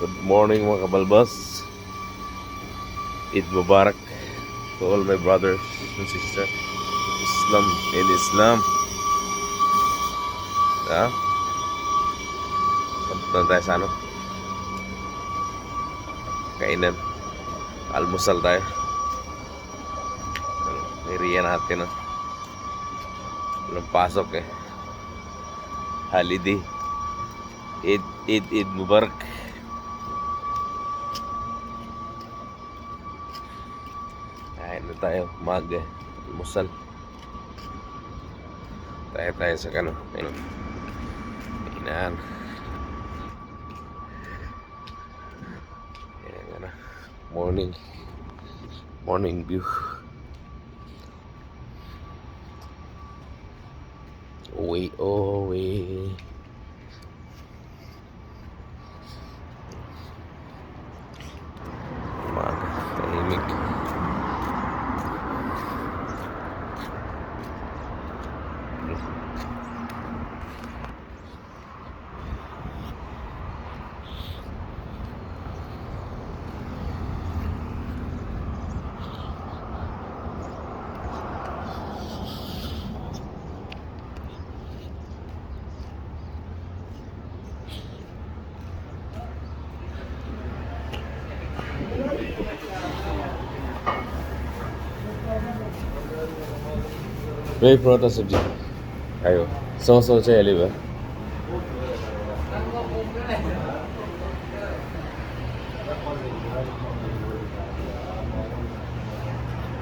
Good morning mga kabalbas. Eid Mubarak to all my brothers and sisters. Islam in Islam. Ha? Punta na tayo sa ano? Kainan. Almusal tayo. Ano, Iriya natin. Ah. Walang pasok eh. Holiday. Eid, Eid, Eid Mubarak. Na tayo, umaga. Almusal. Tayo tayo sa kano. Ayun. Kainan. Ayan na. Morning. Morning view. Uwi, uwi. Umaga, tahimik. Very proud of you. 哎油，说说这一吧。